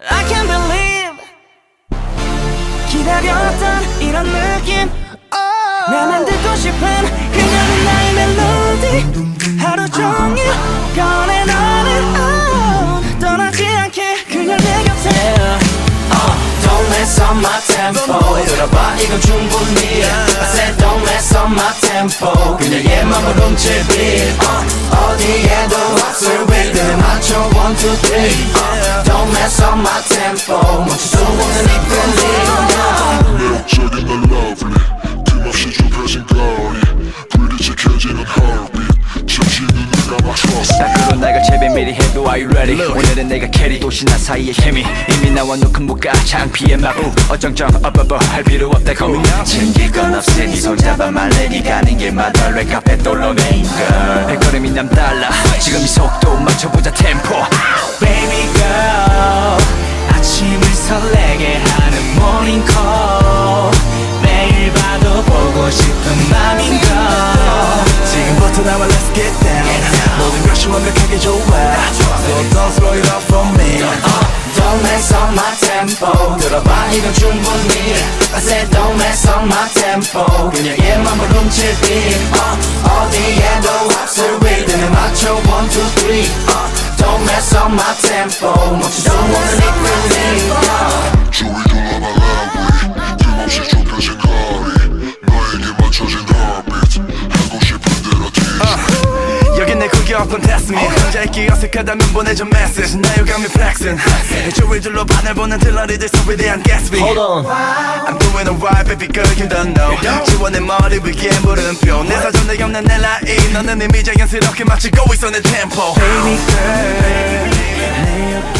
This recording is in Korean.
I can't believe 기다렸던 이런 느낌 나만 듣고 싶은 그녀는 나의 멜로디 하루 종일 꺼내 너는 on 떠나지 않게 그녀 내 곁에 Don't mess up my tempo 들어봐 이건 충분히 I said don't mess up my tempo 그녀의 맘을 훔칠 beat uh, 어디에도 없을 rhythm 맞춰 one two three uh, mess up my tempo. 멈출 수 없는 이 feeling 매력적인 널 lovely 틈없이 좁혀진 거리 불이 지켜지는 heartbeat 잠시 눈을 감아 trust me 딱으로 날 제배 미리 해도 Are you ready? 오늘은 내가 캐리 도시 나 사이의 케미. 이미 나와 놓은 무가. 창피의 마부 어정쩡 어버버 할 필요 없다 고민 챙길 건 없으니 손 잡아 말래 니 가는 길마다. 랩카페 돌로 메인 girl. 발걸음이 남달라. 지금 이 속도 맞춰보자 템포 Baby girl 아침을 설레게 하는 morning call 매일 봐도 보고 싶은 맘인 걸 지금부터 나와 let's get down, get down. 모든 것이 완벽하게 좋아 So don't slow it up for me Don't mess up my tempo 들어봐 이건 충분히 I said don't mess up my tempo 그냥 얘만 부름칠 때 uh, 어디에도 앞을 위 때는 맞춰 1, 2, 3 fast on my tempo. Don't wanna make 내 구경 테스트 미 혼자 있기 어색하다면 보내줘 메시지. 나 유감이 flexing. 둘러 바늘 보는 들러리들 소리에 대한 Gatsby. Hold on. I'm doing alright baby girl you don't know. 지원의 머리 위에 물음표. 내 사전에 없는 내 라인. 너는 이미 자연스럽게 맞추고 있어 내 템포 Baby girl 내 옆에